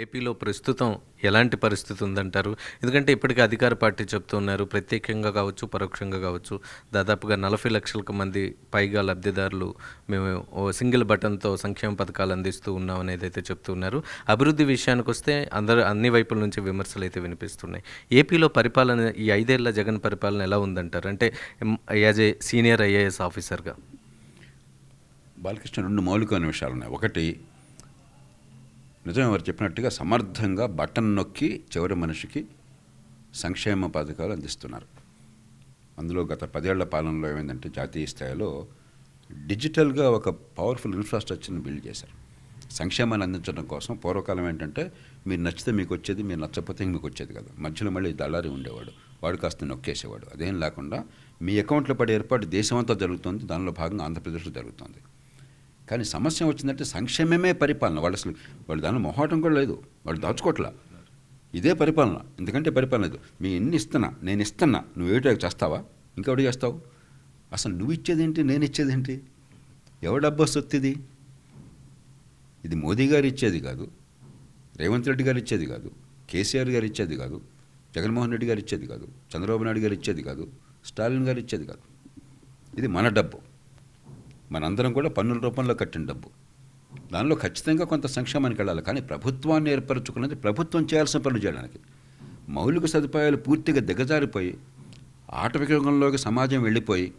ఏపీలో ప్రస్తుతం ఎలాంటి పరిస్థితి ఉందంటారు? ఎందుకంటే ఇప్పటికీ అధికార పార్టీ చెప్తున్నారు ప్రత్యేకంగా కావచ్చు పరోక్షంగా కావచ్చు దాదాపుగా నలభై లక్షలకు మంది పైగా లబ్ధిదారులు మేము ఓ సింగిల్ బటన్తో సంక్షేమ పథకాలు అందిస్తూ ఉన్నాం అనేది అయితే చెప్తున్నారు అభివృద్ధి విషయానికి వస్తే అందరూ అన్ని వైపుల నుంచి విమర్శలు అయితే వినిపిస్తున్నాయి. ఏపీలో పరిపాలన ఈ ఐదేళ్ళ జగన్ పరిపాలన ఎలా ఉందంటారు? అంటే యాజ్ ఏ సీనియర్ ఐఏఎస్ ఆఫీసర్గా. బాలకృష్ణ రెండు మౌలికమైన విషయాలు ఉన్నాయి ఒకటి నిజమే వారు చెప్పినట్టుగా సమర్థంగా బటన్ నొక్కి చివరి మనిషికి సంక్షేమ పథకాలు అందిస్తున్నారు. అందులో గత పదేళ్ళ పాలనలో ఏమైందంటే జాతీయ స్థాయిలో డిజిటల్గా ఒక పవర్ఫుల్ ఇన్ఫ్రాస్ట్రక్చర్ని బిల్డ్ చేశారు. సంక్షేమాన్ని అందించడం కోసం పూర్వకాలం ఏంటంటే మీరు నచ్చితే మీకు వచ్చేది మీరు నచ్చకపోతే మీకు వచ్చేది కదా. మధ్యలో మళ్ళీ దళారి ఉండేవాడు వాడు కాస్త నొక్కేసేవాడు. అదేం లేకుండా మీ అకౌంట్లో పడే ఏర్పాటు దేశమంతా జరుగుతుంది దానిలో భాగంగా ఆంధ్రప్రదేశ్లో జరుగుతుంది. కానీ సమస్య వచ్చిందంటే సంక్షేమమే పరిపాలన. వాళ్ళు అసలు వాళ్ళు దాని మొహాటం కూడా లేదు. వాళ్ళు దాచుకోవట్లా ఇదే పరిపాలన. ఎందుకంటే పరిపాలన లేదు. మీ ఎన్ని ఇస్తున్నా నేను ఇస్తున్నా నువ్వు ఏటో చేస్తావా? ఇంకెవడు చేస్తావు? అసలు నువ్వు ఇచ్చేదేంటి నేను ఇచ్చేదేంటి? ఎవడు డబ్బు సొత్తిది ఇది మోదీ గారు ఇచ్చేది కాదు. రేవంత్ రెడ్డి గారు ఇచ్చేది కాదు. కేసీఆర్ గారు ఇచ్చేది కాదు. జగన్మోహన్ రెడ్డి గారు ఇచ్చేది కాదు. చంద్రబాబు నాయుడు గారు ఇచ్చేది కాదు. స్టాలిన్ గారు ఇచ్చేది కాదు. ఇది మన డబ్బు. మనందరం కూడా పన్నుల రూపంలో కట్టిన డబ్బు. దానిలో ఖచ్చితంగా కొంత సంక్షేమానికి వెళ్ళాలి. కానీ ప్రభుత్వాన్ని ఏర్పరచుకున్నది ప్రభుత్వం చేయాల్సిన పనులు చేయడానికి. మౌలిక సదుపాయాలు పూర్తిగా దిగజారిపోయి ఆటవికంలోకి సమాజం వెళ్ళిపోయి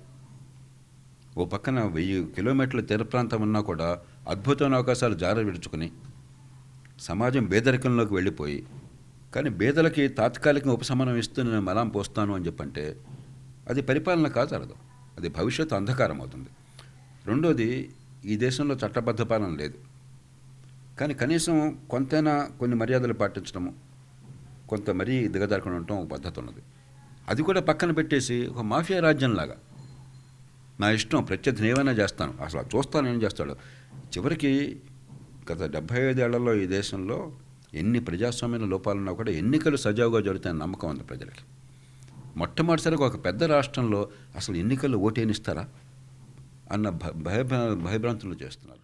ఓ పక్కన వెయ్యి కిలోమీటర్ల తీర ప్రాంతం ఉన్నా కూడా అద్భుతమైన అవకాశాలు జార విడుచుకుని సమాజం బేదరికంలోకి వెళ్ళిపోయి కానీ బేదలకి తాత్కాలికంగా ఉపశమనం ఇస్తూ నేను మలాం పోస్తాను అని చెప్పంటే అది పరిపాలన కాజాలదు అది భవిష్యత్తు అంధకారం అవుతుంది. రెండోది ఈ దేశంలో చట్టబద్ధ పాలన లేదు. కానీ కనీసం కొంతైనా కొన్ని మర్యాదలు పాటించడము కొంత మరీ దిగజారకుండా ఉండటం ఒక పద్ధతి ఉన్నది. అది కూడా పక్కన పెట్టేసి ఒక మాఫియా రాజ్యంలాగా. నా ఇష్టం ప్రత్యర్థిని ఏమైనా చేస్తాను. అసలు చూస్తాను ఏం చేస్తాడు. చివరికి గత డెబ్భై ఐదేళ్ళలో ఈ దేశంలో ఎన్ని ప్రజాస్వామ్య లోపాలున్నా కూడా ఎన్నికలు సజావుగా జరుగుతాయని నమ్మకం ఉంది ప్రజలకి. మొట్టమొదటిసారిగా ఒక పెద్ద రాష్ట్రంలో అసలు ఎన్నికల్లో ఓటేనిస్తారా అన్న భయ భయభ్రాంతులు చేస్తున్నారు.